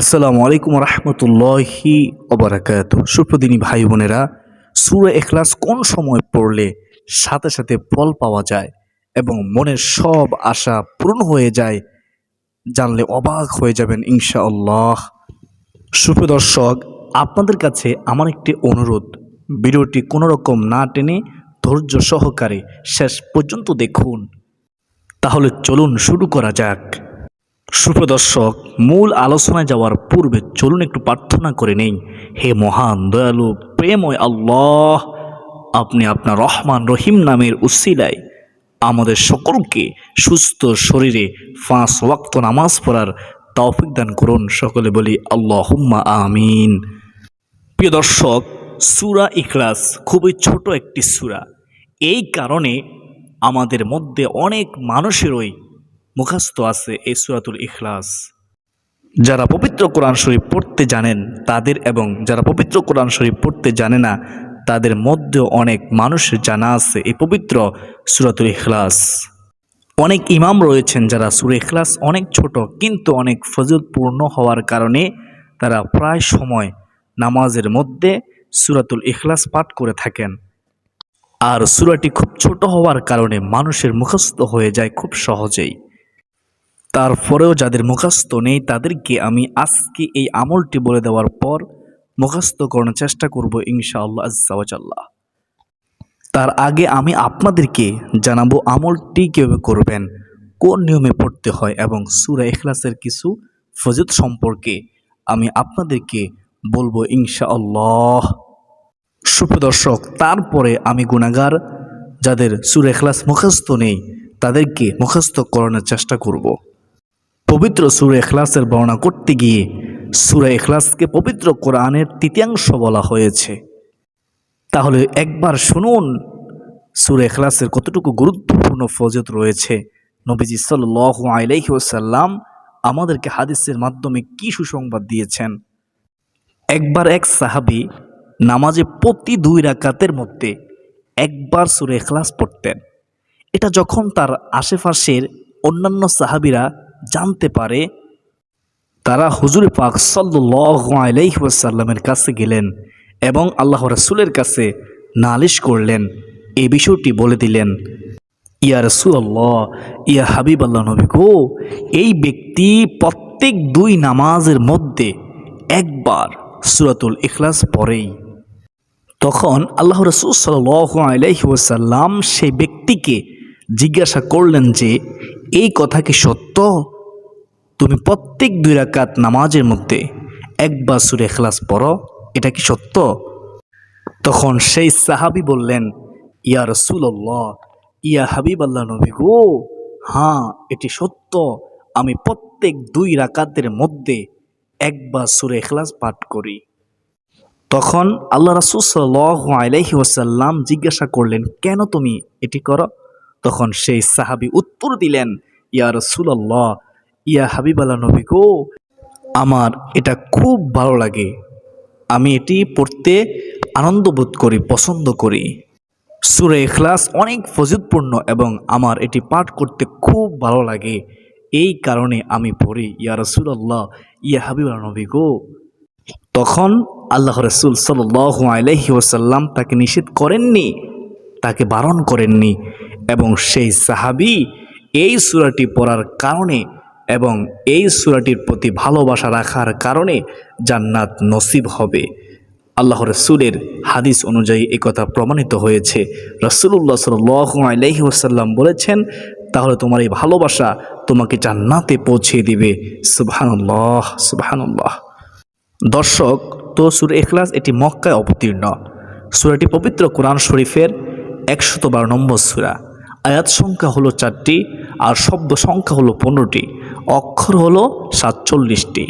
আসসালামু আলাইকুম রহমতুল্লাহি ওবরাকাত সুপ্রদিনী ভাই বোনেরা, সুরে এখলাস কোন সময় পড়লে সাথে সাথে ফল পাওয়া যায় এবং মনের সব আশা পূরণ হয়ে যায়, জানলে অবাক হয়ে যাবেন ইনশাআল্লাহ। সুপ্রদর্শক, আপনাদের কাছে আমার একটি অনুরোধ, ভিডিওটি কোনো রকম না টেনে ধৈর্য সহকারে শেষ পর্যন্ত দেখুন। তাহলে চলুন শুরু করা যাক। সুপ্রদর্শক, মূল আলোচনায় যাওয়ার পূর্বে চলুন একটু প্রার্থনা করে নেই। হে মহান, দয়ালু প্রেময় আল্লাহ, আপনি আপনার রহমান রহিম নামের উসিলায় আমাদের সকলকে সুস্থ শরীরে ফাঁস ওয়াক্ত নামাজ পড়ার তৌফিক দান করুন। সকলে বলি, আল্লাহুম্মা আমিন। প্রিয় দর্শক, সুরা ইখলাস খুবই ছোট একটি সুরা। এই কারণে আমাদের মধ্যে অনেক মানুষেরই মুখস্থ আছে এই সুরাতুল ইখলাস। যারা পবিত্র কোরআন শরীফ পড়তে জানেন, তাদের এবং যারা পবিত্র কোরআন শরীফ পড়তে জানে না, তাদের মধ্যে অনেক মানুষের জানা আছে এই পবিত্র সুরাতুল ইখলাস। অনেক ইমাম রয়েছেন যারা সুরে ইখলাস অনেক ছোট কিন্তু অনেক ফজলপূর্ণ হওয়ার কারণে তারা প্রায় সময় নামাজের মধ্যে সুরাতুল ইখলাস পাঠ করে থাকেন। আর সুরাটি খুব ছোট হওয়ার কারণে মানুষের মুখস্থ হয়ে যায় খুব সহজেই। তারপরেও যাদের মুখস্থ নেই তাদেরকে আমি আজকে এই আমলটি বলে দেওয়ার পর মুখস্থ করানোর চেষ্টা করব ইনশাআল্লাহ আজ্জাওয়াজাল্লাহ তার আগে আমি আপনাদেরকে জানাব আমলটি কীভাবে করবেন, কোন নিয়মে পড়তে হয় এবং সুরা এখলাসের কিছু ফজত সম্পর্কে আমি আপনাদেরকে বলব ইনশাআল্লাহ সুপ্রদর্শক তারপরে আমি গুণাগার যাদের সুরে এখলাস মুখস্থ নেই তাদেরকে মুখস্থ করানোর চেষ্টা করব। পবিত্র সুরে এখলাসের বর্ণনা করতে গিয়ে সুরে এখলাসকে পবিত্র কোরআনের তৃতীয়াংশ বলা হয়েছে। তাহলে একবার শুনুন, সুরে এখলাসের কতটুকু গুরুত্বপূর্ণ ফজত রয়েছে। নবীজি সাল্লাহ আলাইহি ওসাল্লাম আমাদেরকে হাদিসের মাধ্যমে কি সুসংবাদ দিয়েছেন? একবার এক সাহাবি নামাজে প্রতি দুই রাকাতের মধ্যে একবার সুরে এখলাস পড়তেন। এটা যখন তার আশেপাশের অন্যান্য সাহাবিরা জানতে পারে, তারা হুজুর পাক সাল্লাসাল্লামের কাছে গেলেন এবং আল্লাহ রসুলের কাছে নালিশ করলেন। এই বিষয়টি বলে দিলেন, ইয়া রসুল্লাহ ইয়া হাবিব আল্লাহ নবী গো, এই ব্যক্তি প্রত্যেক দুই নামাজের মধ্যে একবার সুরাতুল ইখলাস পরেই তখন আল্লাহ রসুল সাল্লাসাল্লাম সেই ব্যক্তিকে জিজ্ঞাসা করলেন যে, এই কথা কি সত্য? তুমি প্রত্যেক দুই রাকাত নামাজের মধ্যে একবার সুরে এখলাস পড়ো, এটা কি সত্য? তখন সেই সাহাবি বললেন, ইয়া রসুল্লাহ ইয়া হাবিব আল্লাহ নবী গো হ্যাঁ এটি সত্য। আমি প্রত্যেক দুই রাকাতের মধ্যে একবার সুরে এখলাস পাঠ করি। তখন আল্লাহ রাসুল সাল্লাহ আলাইহি ওসাল্লাম জিজ্ঞাসা করলেন, কেন তুমি এটি করো? তখন সেই সাহাবি উত্তর দিলেন, ইয়া রসুল্লাহ ইয়া হাবিব আল্লাহ নবী গো। আমার এটা খুব ভালো লাগে। আমি এটি পড়তে আনন্দ বোধ করি, পছন্দ করি। সুরে এখলাস অনেক ফজিদপূর্ণ এবং আমার এটি পাঠ করতে খুব ভালো লাগে। এই কারণে আমি পড়ি, ইয়া রসুল্লাহ ইয়া হাবিব আল্লাহ নবী গো। তখন আল্লাহ রসুল সাল আলহি ওসাল্লাম তাকে নিষেধ করেননি, তাকে বারণ করেননি এবং সেই সাহাবি এই সুরাটি পড়ার কারণে এবং এই সুরাটির প্রতি ভালোবাসা রাখার কারণে জান্নাত নসিব হবে। আল্লাহ রসুলের হাদিস অনুযায়ী এ কথা প্রমাণিত হয়েছে। রসুল্লাহ সাল আলহি ওসাল্লাম বলেছেন, তাহলে তোমার এই ভালোবাসা তোমাকে জান্নাতে পৌঁছে দিবে। সুবাহানুল্লাহ সুবাহানুল্লাহ। দর্শক তো সুর এখলাস এটি মক্কায় অবতীর্ণ। সুরাটি পবিত্র কোরআন শরীফের একশত বারো নম্বর সুরা। আয়াত সংখ্যা হলো চারটি আর শব্দ সংখ্যা হলো পনেরোটি। অক্ষর হলো সাতচল্লিশটি।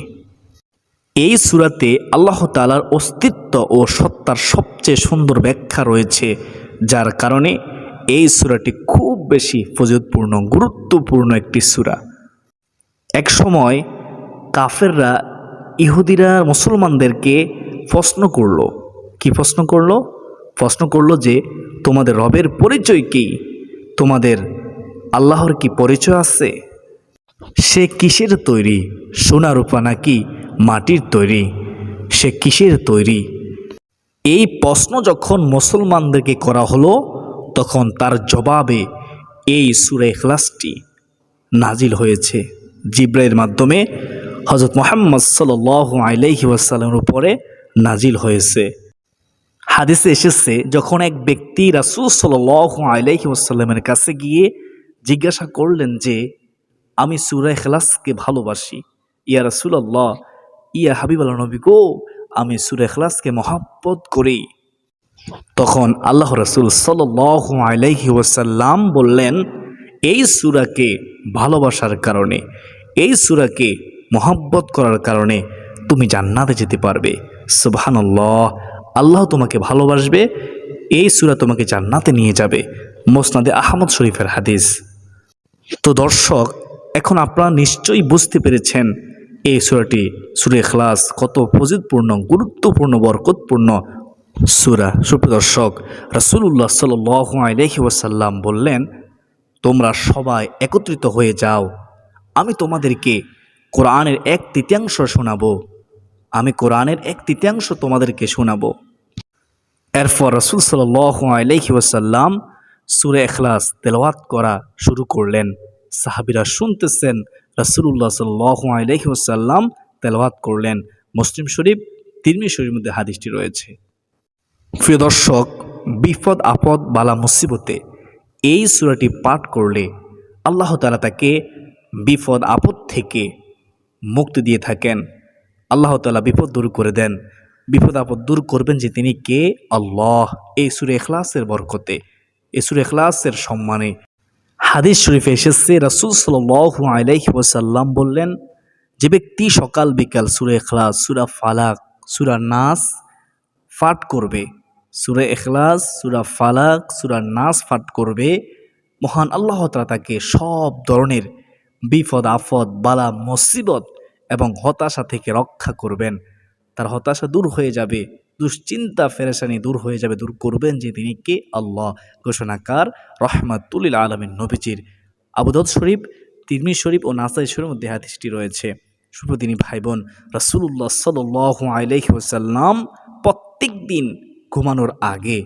এই সুরাতে আল্লাহ তালার অস্তিত্ব ও সত্তার সবচেয়ে সুন্দর ব্যাখ্যা রয়েছে, যার কারণে এই সুরাটি খুব বেশি ফজতপূর্ণ গুরুত্বপূর্ণ একটি সুরা। এক সময় কাফেররা ইহুদিরা মুসলমানদেরকে প্রশ্ন করল। কি প্রশ্ন করল? প্রশ্ন করল যে, তোমাদের রবের পরিচয় কি? তোমাদের আল্লাহর কি পরিচয় আছে? সে কিসের তৈরি? সোনা রূপা নাকি মাটির তৈরি? সে কিসের তৈরি? এই প্রশ্ন যখন মুসলমানদেরকে করা হলো, তখন তার জবাবে এই সুরে এখলাসটি নাজিল হয়েছে। জিব্রাইয়ের মাধ্যমে হজরত মোহাম্মদ সাল আলাইহি ওয়াসাল্লামের উপরে নাজিল হয়েছে। হাদিসে এসেছে, যখন এক ব্যক্তি রাসুল সাল আলাইহি ওয়াসাল্লামের কাছে গিয়ে জিজ্ঞাসা করলেন যে আমি সুরা এখলাসকে ভালোবাসি। ইয়া রাসুলাল্লাহ, ইয়া হাবিব আল্লাহ নবী গো, আমি সুরা এখলাসকে মহাব্বত করি। তখন আল্লাহ রসুল সাল আলাইহি বললেন, এই সুরাকে ভালোবাসার কারণে, এই সুরাকে মহাব্বত করার কারণে তুমি জান্নাতে যেতে পারবে। সুবহানাল্লাহ, আল্লাহ তোমাকে ভালোবাসবে, এই সুরা তোমাকে জান্নাতে নিয়ে যাবে। মোসনাদে আহমদ শরীফের হাদিস। তো দর্শক এখন আপনারা নিশ্চয়ই বুঝতে পেরেছেন এই সুরাটি, সুরে খ্লাস কত ফজিদপূর্ণ গুরুত্বপূর্ণ, বরকতপূর্ণ সুরা। সুপ্রদর্শক রাসুল্লাহ সাল আলহি ওয়াসাল্লাম বললেন, তোমরা সবাই একত্রিত হয়ে যাও। আমি তোমাদেরকে কোরআনের এক তৃতীয়াংশ শোনাবো। আমি কোরআনের এক তৃতীয়াংশ তোমাদেরকে শোনাবো। এরপর রসুল সাল আলহি ওয়াসাল্লাম সুরে এখলাস তেলাওয়াত করা শুরু করলেন। সাহাবিরা শুনতেছেন রাসুল্লাহ সাল্লাহ আলহি ওসাল্লাম তেলাওয়াত করলেন। মুসলিম শরীফ তিরমি শরীফের মধ্যে হাদিসটি রয়েছে। প্রিয় দর্শক, বিপদ, আপদ, বালা, মুসিবতে এই সুরাটি পাঠ করলে আল্লাহ তালা তাকে বিপদ, আপদ থেকে মুক্তি দিয়ে থাকেন। আল্লাহ তালা বিপদ দূর করে দেন। বিপদ, আপদ দূর করবেন যে তিনি কে? আল্লাহ। এই সুরে এখলাসের বরকতে, এই সুরে এখলাসের সম্মানে হাদিস শরীফে এসেছে, রাসুল সাল আলাইহি ওসাল্লাম বললেন, যে ব্যক্তি সকাল বিকাল সুরে এখলাস সুরা ফালাক, সুরা নাস ফাট করবে, সুরে এখলাস সুরা ফালাক, সুরা নাস ফাট করবে, মহান আল্লাহ তালা তাকে সব ধরনের বিপদ আফদ বালা, মুসিবত এবং হতাশা থেকে রক্ষা করবেন। তার হতাশা দূর হয়ে যাবে। দুশ্চিন্তা ফেরেশানি দূর হয়ে যাবে, দূর করবেন যে তিনি কে? আল্লাহ। ঘোষণাকার রহমাতুল্লিল আলমিন, নবীজির আবুদত শরীফ তিরমি শরীফ ও নাসাই শরীফের মধ্যে হাদিসটি রয়েছে। সুপ্রদিনী ভাই বোন রাসুল্লাহ সাল আলহি ওসাল্লাম প্রত্যেক দিন ঘুমানোর আগে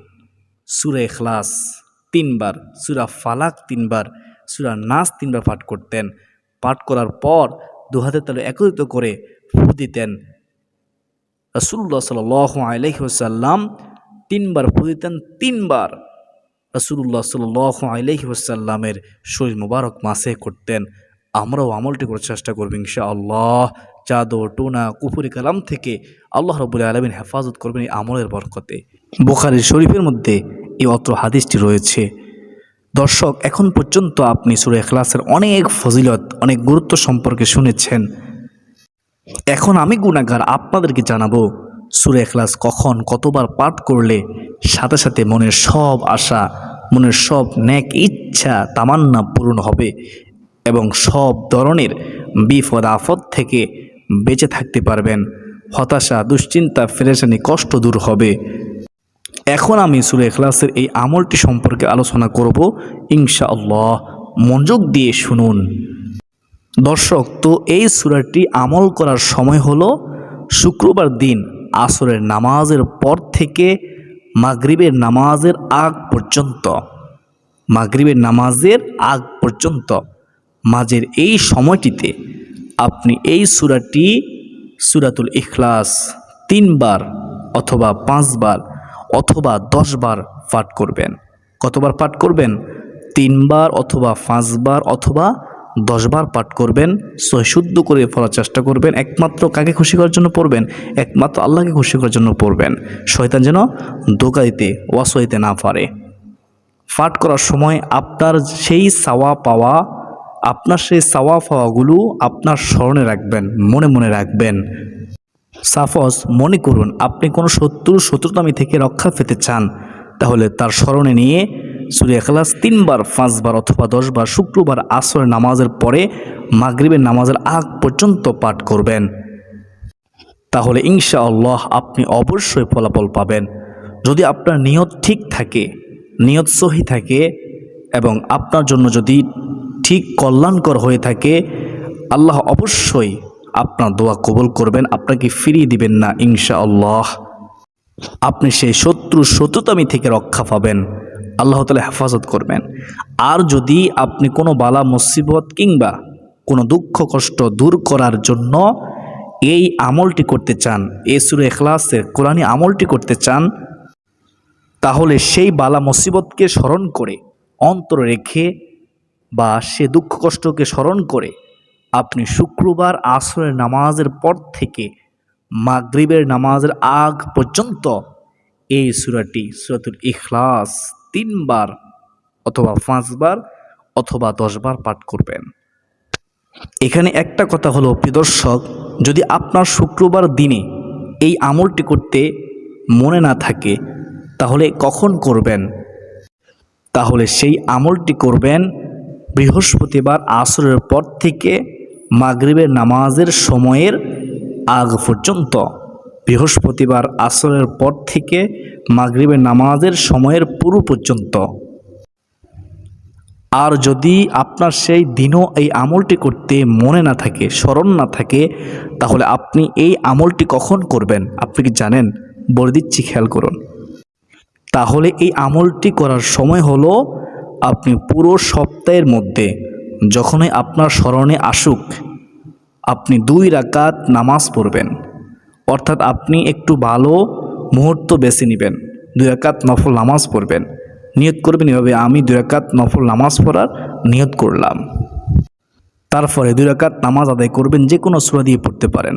সুরা এখলাস তিনবার, সুরা ফালাক তিনবার, সুরা নাস তিনবার পাঠ করতেন। পাঠ করার পর দু হাতের তালে একত্রিত করে ফু দিতেন। রসুল্লাহ সাল আলহিহসাল্লাম তিনবার ফু তিনবার রসুল্লাহ সাল আলহিহসাল্লামের শরীর মুবারক মাসে করতেন। আমরাও আমলটি করার চেষ্টা করব ইনশা আল্লাহ চাদো টোনা কুপুরি কালাম থেকে আল্লাহ রবুল্লা আলমিন হেফাজত করবেন এই আমলের বরকতে। বোখারি শরীফের মধ্যে এই অত্র হাদিসটি রয়েছে। দর্শক, এখন পর্যন্ত আপনি সুরে এখলাসের অনেক ফজিলত, অনেক গুরুত্ব সম্পর্কে শুনেছেন। এখন আমি গুণাগার আপনাদেরকে জানাব, সুরে এখলাস কখন কতবার পাঠ করলে সাথে সাথে মনের সব আশা, মনের সব ন্যাক ইচ্ছা তামান্না পূরণ হবে এবং সব ধরনের বিপদ আফদ থেকে বেঁচে থাকতে পারবেন। হতাশা, দুশ্চিন্তা, ফেরেশানি, কষ্ট দূর হবে। এখন আমি সুরে এখলাসের এই আমলটি সম্পর্কে আলোচনা করব। ইনশাআল্লাহ মনোযোগ দিয়ে শুনুন। দর্শক, তো এই সুরাটি আমল করার সময় হলো শুক্রবার দিন, আসরের নামাজের পর থেকে মাগরিবের নামাজের আগ পর্যন্ত। মাগরিবের নামাজের আগ পর্যন্ত। মাঝের এই সময়টিতে আপনি এই সুরাটি সুরাতুল ইখলাস তিনবার অথবা পাঁচবার অথবা দশবার পাঠ করবেন। কতবার পাঠ করবেন? তিনবার অথবা পাঁচবার অথবা দশবার পাঠ করবেন সহিশুদ্ধ করে পড়ার চেষ্টা করবেন, একমাত্র কাকে খুশি করার জন্য পড়বেন? একমাত্র আল্লাহকে খুশি করার জন্য পড়বেন। শয়তান যেন দোকা দিতে ওয়াসইতে না পারে। পাঠ করার সময় আপনার সেই সাওয়া পাওয়া, আপনার সেই সাওয়া পাওয়াগুলো আপনার স্মরণে রাখবেন, মনে মনে রাখবেন। সাফস মনে করুন, আপনি কোনো শত্রুর শত্রুতামি থেকে রক্ষা পেতে চান, তাহলে তার স্মরণে নিয়ে সুরে এখলাস তিনবার, পাঁচবার অথবা দশবার শুক্রবার আসরের নামাজের পরে মাগরিবের নামাজের আগ পর্যন্ত পাঠ করবেন। তাহলে ইনশা আল্লাহ আপনি অবশ্যই ফলাফল পাবেন। যদি আপনার নিয়ত ঠিক থাকে, নিয়ত সহি থাকে এবং আপনার জন্য যদি ঠিক কল্যাণকর হয়ে থাকে, আল্লাহ অবশ্যই আপনার দোয়া কবল করবেন, আপনাকে ফিরিয়ে দিবেন না ইনশাআল্লাহ। আপনি সেই শত্রু শত্রুতামি থেকে রক্ষা পাবেন। আল্লাহ তালা হেফাজত করবেন। আর যদি আপনি কোনো বালা, মুসিবত কিংবা কোনো দুঃখ, কষ্ট দূর করার জন্য এই আমলটি করতে চান, এই সুরে এখলাসের কোরআনী আমলটি করতে চান, তাহলে সেই বালা, মুসিবতকে স্মরণ করে, অন্তর রেখে বা সে দুঃখ, কষ্টকে স্মরণ করে আপনি শুক্রবার আসরের নামাজের পর থেকে মাগরিবের নামাজের আগ পর্যন্ত এই সুরাটি সুরাতুল ইখলাস তিনবার অথবা পাঁচবার অথবা দশবার পাঠ করবেন। এখানে একটা কথা হলো প্রিদর্শক যদি আপনার শুক্রবার দিনে এই আমলটি করতে মনে না থাকে, তাহলে কখন করবেন? তাহলে সেই আমলটি করবেন বৃহস্পতিবার আসরের পর থেকে মাগরিবের নামাজের সময়ের আগ পর্যন্ত। বৃহস্পতিবার আসরের পর থেকে মাগরিবের নামাজের সময়ের পুরো পর্যন্ত। আর যদি আপনার সেই দিনও এই আমলটি করতে মনে না থাকে, স্মরণ না থাকে, তাহলে আপনি এই আমলটি কখন করবেন? আপনি কি জানেন? বলে দিচ্ছি, খেয়াল করুন। তাহলে এই আমলটি করার সময় হলো আপনি পুরো সপ্তাহের মধ্যে যখনই আপনার স্মরণে আসুক, আপনি দুই রাকাত নামাজ পড়বেন। অর্থাৎ আপনি একটু ভালো মুহূর্ত বেছে নেবেন। দুই রাকাত নফল নামাজ পড়বেন। নিয়ত করবেন এভাবে, আমি দুই রাকাত নফল নামাজ পড়ার নিয়ত করলাম। তারপরে দুই রাকাত নামাজ আদায় করবেন, যে কোনো সুরা দিয়ে পড়তে পারেন।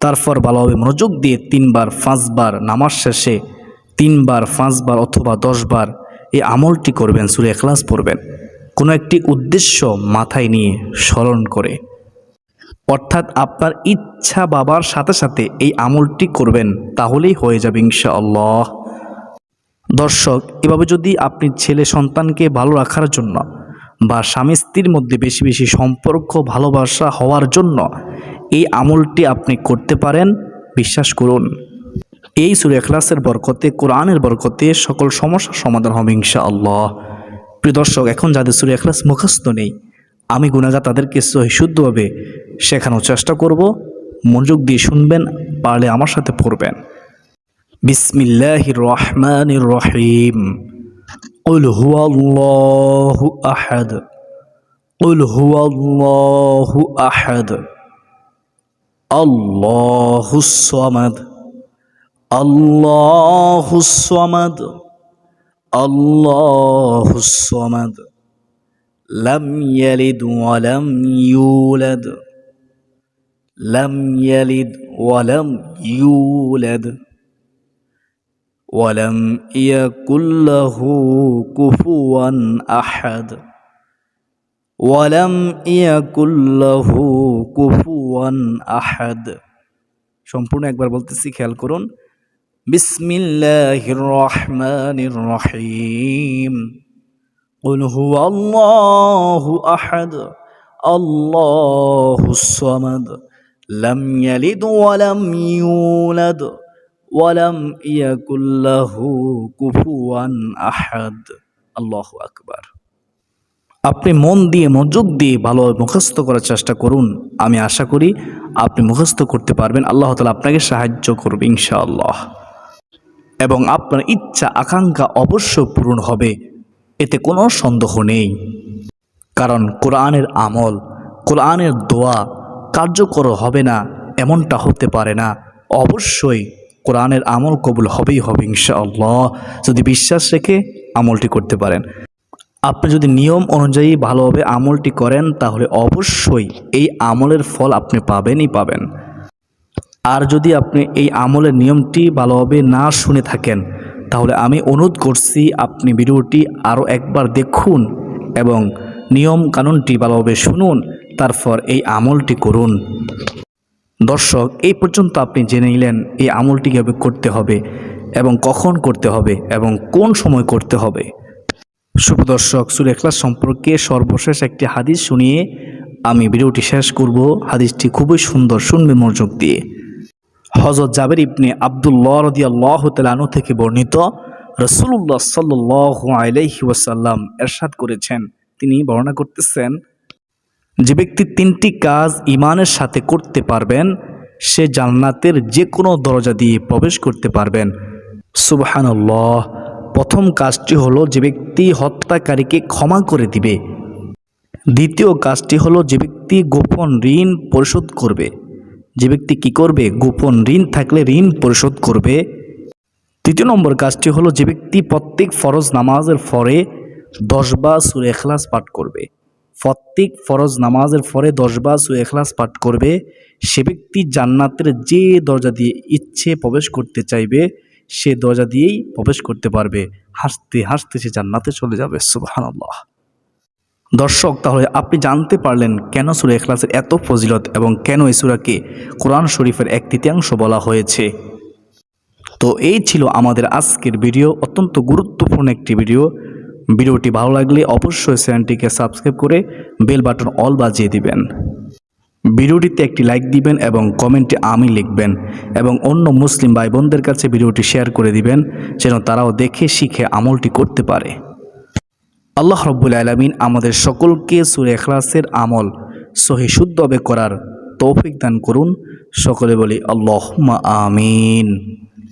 তারপর ভালোভাবে মনোযোগ দিয়ে তিনবার, পাঁচবার নামাজ শেষে তিনবার, পাঁচবার অথবা দশবার এই আমলটি করবেন, সুরে এখলাস পড়বেন। কোনো একটি উদ্দেশ্য মাথায় নিয়ে স্মরণ করে। অর্থাৎ আপনার ইচ্ছা বাবার সাথে সাথে এই আমলটি করবেন, তাহলেই হয়ে যাবে ইনশাআল্লাহ। দর্শক, এভাবে যদি আপনি ছেলে সন্তানকে ভালো রাখার জন্য বা স্বামী স্ত্রীর মধ্যে বেশি বেশি সম্পর্ক, ভালোবাসা হওয়ার জন্য এই আমলটি আপনি করতে পারেন, বিশ্বাস করুন। এই সুরে এখলাসের বরকতে, কোরআনের বরকতে সকল সমস্যার সমাধান হবে ইনশাআল্লাহ। প্রিয় দর্শক, এখন যাদের সুরে এখলাস মুখস্থ নেই, আমি গুণাগা তাদেরকে সহি শুদ্ধভাবে শেখানোর চেষ্টা করব মনোযোগ দিয়ে শুনবেন পারলে আমার সাথে পড়বেন বিসমিল্লাহ রহমান রহিম قل هو الله أحد قل هو الله أحد الله الصمد الله الصمد الله الصمد لم يلد ولم يولد لم يلد ولم يولد ولم يكن له كفوا أحد ولم يكن له كفوا أحد সম্পূর্ণ একবার বলতেছি খেয়াল করুন বিসমিল্লাহির রহমানির রহিম قل هو الله أحد الله الصمد লাম ওয়ালাম ইউলাদ ওয়ালাম ইয়াকুল্লাহু কুফুয়ান আহাদ আল্লাহ আকবার। আপনি মন দিয়ে মনোযোগ দিয়ে ভালোভাবে মুখস্থ করার চেষ্টা করুন। আমি আশা করি আপনি মুখস্থ করতে পারবেন। আল্লাহ তালা আপনাকে সাহায্য করবে ইনশাআল্লাহ। এবং আপনার ইচ্ছা, আকাঙ্ক্ষা অবশ্য পূরণ হবে। এতে কোনো সন্দেহ নেই। কারণ কোরআনের আমল, কোরআনের দোয়া কার্যকর হবে না, এমনটা হতে পারে না। অবশ্যই কোরআনের আমল কবুল হবেই হবে ইনশাআল্লাহ। যদি বিশ্বাস রেখে আমলটি করতে পারেন। আপনি যদি নিয়ম অনুযায়ী ভালোভাবে আমলটি করেন, তাহলে অবশ্যই এই আমলের ফল আপনি পাবেনই পাবেন। আর যদি আপনি এই আমলের নিয়মটি ভালোভাবে না শুনে থাকেন, তাহলে আমি অনুরোধ করছি আপনি ভিডিওটি আরও একবার দেখুন এবং নিয়ম কানুনটি ভালোভাবে শুনুন। তারপর এই আমলটি করুন। দর্শক, এই পর্যন্ত আপনি জেনে নিলেন এই আমলটি কীভাবে করতে হবে এবং কখন করতে হবে এবং কোন সময় করতে হবে। সুপ্রদর্শক সুরেখলাস সম্পর্কে সর্বশেষ একটি হাদিস শুনিয়ে আমি ভিডিওটি শেষ করব। হাদিসটি খুবই সুন্দর শুনবে মনোযোগ দিয়ে। হজরত জাবের ইবনে আবদুল্লাহ রদি আল্লাহ তালানু থেকে বর্ণিত রসুল্লাহ সাল্লাহ ওয়াসাল্লাম এরশাদ করেছেন। তিনি বর্ণনা করতেছেন যে ব্যক্তি তিনটি কাজ ইমানের সাথে করতে পারবেন, সে জান্নাতের যে কোনো দরজা দিয়ে প্রবেশ করতে পারবেন। সুবহানাল্লাহ। প্রথম কাজটি হলো যে ব্যক্তি হত্যাকারীকে ক্ষমা করে দিবে। দ্বিতীয় কাজটি হলো যে ব্যক্তি গোপন ঋণ পরিশোধ করবে। যে ব্যক্তি কি করবে? গোপন ঋণ থাকলে ঋণ পরিশোধ করবে। তৃতীয় নম্বর কাজটি হলো যে ব্যক্তি প্রত্যেক ফরজ নামাজের পরে দশ বা সুরে এখলাস পাঠ করবে। প্রত্যেক ফরজ নামাজের পরে দশ বা সুরে এখলাস পাঠ করবে, সে ব্যক্তি জান্নাতের যে দরজা দিয়ে ইচ্ছে প্রবেশ করতে চাইবে, সে দরজা দিয়েই প্রবেশ করতে পারবে। হাসতে হাসতে সে জান্নাতে চলে যাবে, সুবহানাল্লাহ। দর্শক, তাহলে আপনি জানতে পারলেন কেন সুরা এখলাসের এত ফজিলত এবং কেন এই সুরাকে কোরআন শরীফের এক তৃতীয়াংশ বলা হয়েছে? তো এই ছিল আমাদের আজকের ভিডিও, অত্যন্ত গুরুত্বপূর্ণ একটি ভিডিও। ভিডিওটি ভালো লাগলে অবশ্যই চ্যানেলটিকে সাবস্ক্রাইব করে বেল বাটন অল বাজিয়ে দিবেন। ভিডিওটিতে একটি লাইক দিবেন এবং কমেন্টে আমি লিখবেন এবং অন্য মুসলিম ভাই বোনদের কাছে ভিডিওটি শেয়ার করে দিবেন যেন তারাও দেখে, শিখে, আমলটি করতে পারে। আল্লাহ রব্বুল আলমিন আমাদের সকলকে সুরে এখলাসের আমল সহি শুদ্ধভাবে করার তৌফিক দান করুন। সকলে বলি আল্লাহ আমিন।